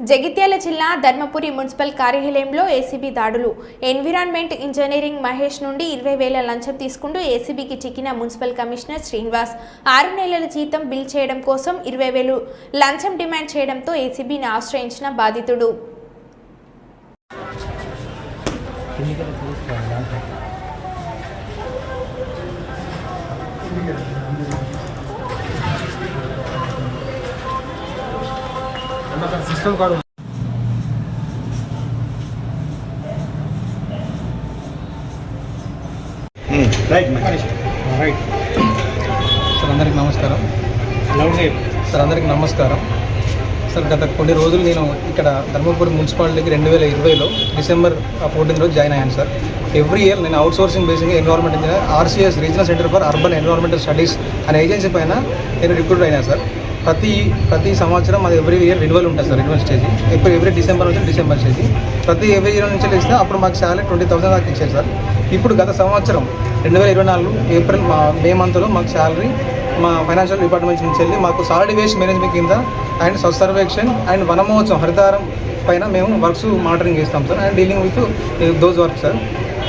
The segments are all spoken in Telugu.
జగిత్యాల జిల్లా ధర్మపురి మున్సిపల్ కార్యాలయంలో ఏసీబీ దాడులు. ఎన్విరాన్మెంట్ ఇంజనీరింగ్ మహేష్ నుండి ఇరవై వేల లంచం తీసుకుంటూ ఏసీబీకి చిక్కిన మున్సిపల్ కమిషనర్ శ్రీనివాస్. ఆరు నెలల జీతం బిల్ చేయడం కోసం ఇరవై వేలు లంచం డిమాండ్ చేయడంతో ఏసీబీని ఆశ్రయించిన బాధితుడు. సిస్టమ్ రైట్ సార్ అందరికి నమస్కారం. లౌడ్ సార్ అందరికి నమస్కారం. సార్ గత కొన్ని రోజులు నేను ఇక్కడ ధర్మపురి మున్సిపాలిటీకి రెండు వేల ఇరవైలో డిసెంబర్ ఫోర్టీన్ రోజు జాయిన్ అయ్యాను సార్. ఎవ్రీ ఇయర్ నేను outsourcing basing environment engineer RCS regional centre for urban environmental studies అనే ఏజెన్సీ పైన నేను రిక్రూట్ అయినా సార్. ప్రతి ప్రతి సంవత్సరం అది ఎవ్రీ ఇయర్ రెన్యువల్ ఉంటుంది సార్ రెన్యువల్ స్టేజ్ ఇప్పుడు ఎవ్రీ డిసెంబర్ నుంచి డిసెంబర్ స్టేజ్ ప్రతి ఎవ్రీ ఇయర్ నుంచి ఇస్తే అప్పుడు మాకు శాలరీ ట్వంటీ థౌసండ్ దాకా ఇచ్చారు సార్. ఇప్పుడు గత సంవత్సరం రెండు వేల ఇరవై నాలుగు ఏప్రిల్ మా మే మంత్లో మాకు శాలరీ మా ఫైనాన్షియల్ డిపార్ట్మెంట్ నుంచి వెళ్ళి మాకు సాలిడ్ వేస్ట్ మేనేజ్మెంట్ కింద అండ్ స్వచ్ఛ అండ్ వనమహోత్సవం హరితారం పైన మేము వర్క్స్ మానిటరింగ్ చేస్తాం sir. And dealing with those work sir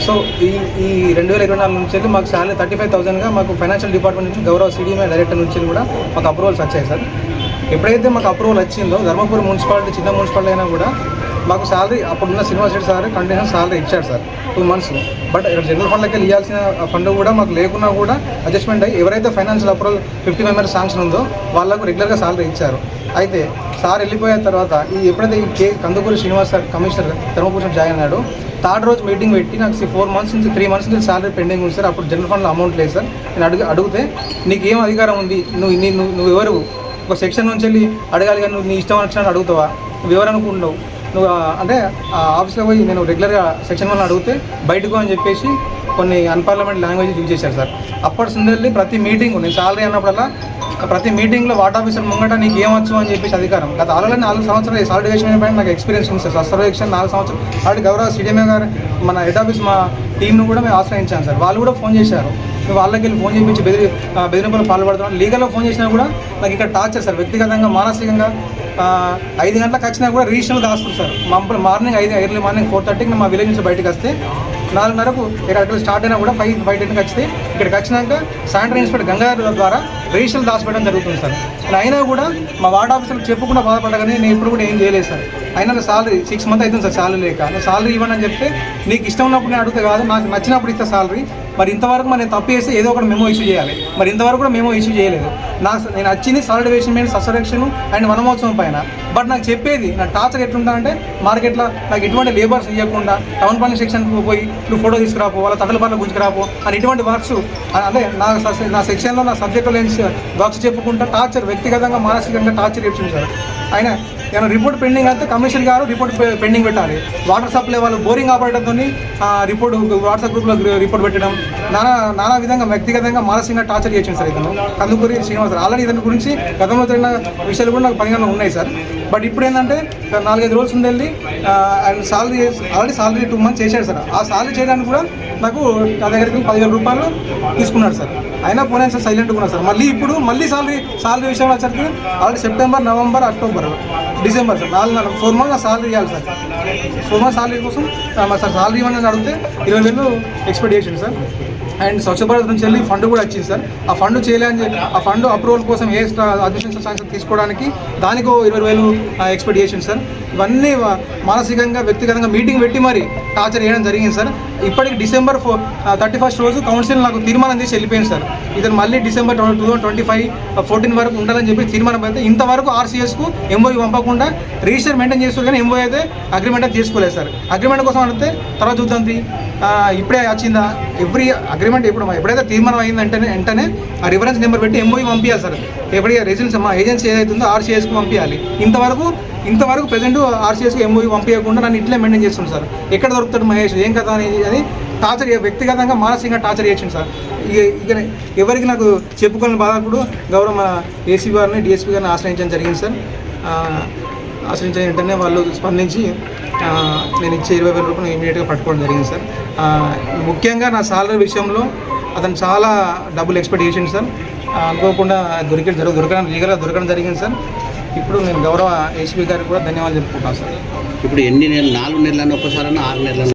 so ఈ ఈ రెండు వేల ఇరవై నాలుగు నుంచి వెళ్ళి మాకు శాలరీ థర్టీ ఫైవ్ థౌసండ్గా మాకు ఫైనాన్షియల్ డిపార్ట్మెంట్ నుంచి గౌరవ సిడిఎంఐ డైరెక్టర్ నుంచి కూడా మాకు అప్రూవల్స్ వచ్చాయి సార్. ఎప్పుడైతే మాకు అప్రూవల్ వచ్చిందో ధర్మపురి మున్సిపాలిటీ చిన్న మున్సిపాలిటీ అయినా కూడా మాకు శాలరీ అప్పుడున్న Srinivas Reddy sir continues salary ఇచ్చాడు సార్ టూ మంత్స్. బట్ ఇక్కడ జనరల్ ఫండ్లకి ఇవ్వాల్సిన ఫండ్ కూడా మాకు లేకున్నా కూడా అడ్జస్ట్మెంట్ అయ్యి ఎవరైతే financial approval fifty members sanction ఉందో వాళ్ళకు రెగ్యులర్గా శాలరీ ఇచ్చారు. అయితే సార్ వెళ్ళిపోయిన తర్వాత ఈ ఎప్పుడైతే ఈ K Kandukuri Srinivas sir commissioner Dharmapuram join అయ్యాడు థర్డ్ రోజు మీటింగ్ పెట్టి నాకు ఫోర్ మంత్స్ నుంచి త్రీ మంత్స్ నుంచి సాలరీ పెండింగ్ ఉంది సార్. అప్పుడు జనరల్ ఫండ్లో అమౌంట్ లేదు సార్. నేను అడుగు అడిగితే నీకు ఏం అధికారం ఉంది? నువ్వు నీ- నువ్వు నువ్వు ఎవరు? ఒక సెక్షన్ నుంచి వెళ్ళి అడగాలి కానీ నువ్వు నీ ఇష్టం వచ్చినట్టు అడుగుతావా? నువ్వు ఎవరు నువ్వు అంటే ఆ ఆఫీస్లో పోయి నేను రెగ్యులర్గా సెక్షన్ వన్ అడిగితే బయటకు అని చెప్పేసి కొన్ని అన్పార్లమెంట్ లాంగ్వేజ్ యూజ్ చేశారు సార్. అప్పటి నుండి ప్రతి మీటింగ్ నేను సాలరీ అన్నప్పుడల్లా ప్రతి మీటింగ్లో వాట్ ఆఫీసర్ ముంగట నీకు ఏమొచ్చు అని చెప్పేసి అధికారం. గత ఆల్రెడీ నాలుగు సంవత్సరాలు సాలిడేషన్ పైన నాకు ఎక్స్పీరియన్స్ ఉంది సార్. సర్వేక్షన్ నాలుగు సంవత్సరాలు. ఆల్రెడీ గౌరవ సిడిఎంఏ గారు మన హెడ్ ఆఫీస్ మా టీంను కూడా మేము ఆశ్రయించాను సార్. వాళ్ళు కూడా ఫోన్ చేశారు. మేము వాళ్ళకి వెళ్ళి ఫోన్ చేయించి బెదిరి బెదిరింపులు పాల్పడుతున్నాం. లీగల్లో ఫోన్ చేసినా కూడా నాకు ఇక్కడ టార్చర్ సార్. వ్యక్తిగతంగా మానసికంగా ఐదు గంటలకు వచ్చినా కూడా రీజనల్ దాస్తుంది సార్. మా మార్నింగ్ ఐదు ఎర్లీ మార్నింగ్ ఫోర్ థర్టీకి మా విలేజ్ నుంచి బయటకు వస్తే నాలుగున్నరకు ఇక్కడ స్టార్ట్ అయినా కూడా ఫైవ్ ఫైవ్ టెన్కి వస్తే ఇక్కడికి వచ్చినాక శానిటరీ ఇన్స్పెక్టర్ గంగాధర్ ద్వారా రిజిస్టర్ దాచిపెట్టడం జరుగుతుంది సార్. కానీ అయినా కూడా మా వార్డ్ ఆఫీసర్కి చెప్పకుండా బాధపడగానే నేను ఇప్పుడు కూడా ఏం చేయలేదు సార్. అయినా సాలరీ సిక్స్ మంత్ అవుతుంది సార్ సాలరీ లేక. నేను సాలరీ ఇవ్వండి అని చెప్తే నీకు ఇష్టం ఉన్నప్పుడు నేను అడుగుతా కాదు నాకు నచ్చినప్పుడు ఇస్తా సాలరీ. మరి ఇంతవరకు మరి నేను తప్పు చేస్తే ఏదో ఒకటి మేము ఇష్యూ చేయాలి. మరి ఇంతవరకు కూడా మేము ఇష్యూ చేయలేదు. నా నేను వచ్చింది సాలిడ్ వేషన్ మీద సస్సరెక్షన్ అండ్ వనమోత్సవం పైన. బట్ నాకు చెప్పేది నా టార్చర్ ఎట్లుంటుందంటే మార్కెట్లో నాకు ఎటువంటి లేబర్స్ ఇవ్వకుండా టౌన్ ప్లానింగ్ సెక్షన్కి పోయి నువ్వు ఫోటో తీసుకురాపో వాళ్ళ తగల పనులు గుంజుకురాపో అని ఇటువంటి వర్క్స్ అదే నా నా సెక్షన్లో నా సబ్జెక్టులో లేని బాక్స్ చెప్పుకుంటా టార్చర్ వ్యక్తిగతంగా మానసికంగా టార్చర్ చేపించారు. సార్ ఆయన ఏమైనా రిపోర్ట్ పెండింగ్ అయితే కమిషనర్ గారు రిపోర్ట్ పెండింగ్ పెట్టాలి. వాటర్ సప్లై వాళ్ళు బోరింగ్ ఆపరేటర్తో రిపోర్ట్ వాట్సాప్ గ్రూప్లో రిపోర్ట్ పెట్టడం నానా నానా విధంగా వ్యక్తిగతంగా మానసికంగా టార్చర్ చేసింది సార్ ఇతను. కందుకూరి శ్రీనివాసరావు ఆల్రెడీ ఇతని గురించి గతంలో జరిగిన విషయాలు కూడా నాకు పరిగణలో ఉన్నాయి సార్. బట్ ఇప్పుడు ఏంటంటే నాలుగైదు రోజులు ఉండి and salary already salary two months చేశాడు సార్. ఆ సాలరీ చేయడానికి కూడా నాకు నా దగ్గరికి పదివేల రూపాయలు తీసుకున్నాడు సార్. అయినా పోనీ సార్ సైలెంట్గా ఉన్నారు సార్. మళ్ళీ ఇప్పుడు మళ్ళీ సాలరీ సాలరీ విషయంలో వచ్చరికి already September November October December sir నాలుగు నెలలు ఫోర్ మంత్స్ నా సాలరీ ఇవ్వాలి సార్. ఫోర్ మంత్స్ సాలరీ కోసం సార్ సాలరీ ఇవ్వండి అడిగితే ఇరవై వేలు ఎక్స్పెక్ట్ చేసిండు సార్. అండ్ స్వచ్ఛ భారత్ నుంచి వెళ్ళి ఫండ్ కూడా వచ్చింది సార్. ఆ ఫండ్ చేయలేని చెప్పి ఆ ఫండ్ అప్రూవల్ కోసం ఏ అడ్మినిస్ట్రేషన్ శాంక్షన్ తీసుకోవడానికి దానికి ఇరవై వేలు ఎక్స్పెక్ట్ చేసింది సార్. ఇవన్నీ మానసికంగా వ్యక్తిగతంగా మీటింగ్ పెట్టి మరి టార్చర్ చేయడం జరిగింది సార్. ఇప్పటికి డిసెంబర్ ఫోర్ థర్టీ ఫస్ట్ రోజు కౌన్సిల్ నాకు తీర్మానం చేసి వెళ్ళిపోయింది సార్. ఇతను మళ్ళీ December two thousand twenty five fourteen వరకు ఉండాలని చెప్పి తీర్మానం అయితే ఇంతవరకు ఆర్సీఎస్కు ఎంఓఈ పంపకుండా రిజిస్టర్ మెయింటైన్ చేస్తారు కానీ ఎంఓఈ అయితే అగ్రిమెంట్ అయితే చేసుకోలేదు సార్. అగ్రిమెంట్ కోసం అడిగితే తర్వాత చూద్దాం ఇప్పుడే వచ్చిందా? ఎవ్రీ అగ్రిమెంట్ ఇప్పుడు ఎప్పుడైతే తీర్మానం అయిందంటే వెంటనే ఆ రిఫరెన్స్ నెంబర్ పెట్టి ఎంఓఈ పంపించాలి సార్. ఎప్పుడైతే రెసిడెన్స్ మా ఏజెన్సీ ఏదైతుందో ఆర్సీఎస్కి పంపించాలి ఇంతవరకు ఇంతవరకు ప్రజెంట్ ఆర్సీఎస్కి ఎంఓఈ పంపించకుండా నన్ను ఇట్లే మెయింటైన్ చేస్తుంది సార్. ఎక్కడ దొరుకుతాడు మహేష్? ఏం కదా అని అని టార్చర్ వ్యక్తిగతంగా మానసికంగా టార్చర్ చేసింది సార్. ఇక ఇక ఎవరికి నాకు చెప్పుకోని బాధప్పుడు గౌరవ ఏసీ గారిని డిఎస్పీ గారిని ఆశ్రయించడం జరిగింది సార్. ఆశ్రయించిన వెంటనే వాళ్ళు స్పందించి నేను ఇచ్చే ఇరవై వేల రూపాయలు ఇమీడియట్గా పట్టుకోవడం జరిగింది సార్. ముఖ్యంగా నా సాలరీ విషయంలో అతను చాలా డబ్బులు ఎక్స్పెక్ట్ చేసింది సార్ అనుకోకుండా అనుకోకుండా దొరికి దొరకడం లీగల్గా దొరకడం జరిగింది సార్. ఇప్పుడు నేను గౌరవ ఏసీబీ గారికి కూడా ధన్యవాదాలు చెప్పుకుంటాను సార్. ఇప్పుడు ఎన్ని నెలలు నాలుగు నెలలను ఒకసారి ఆరు నెలలను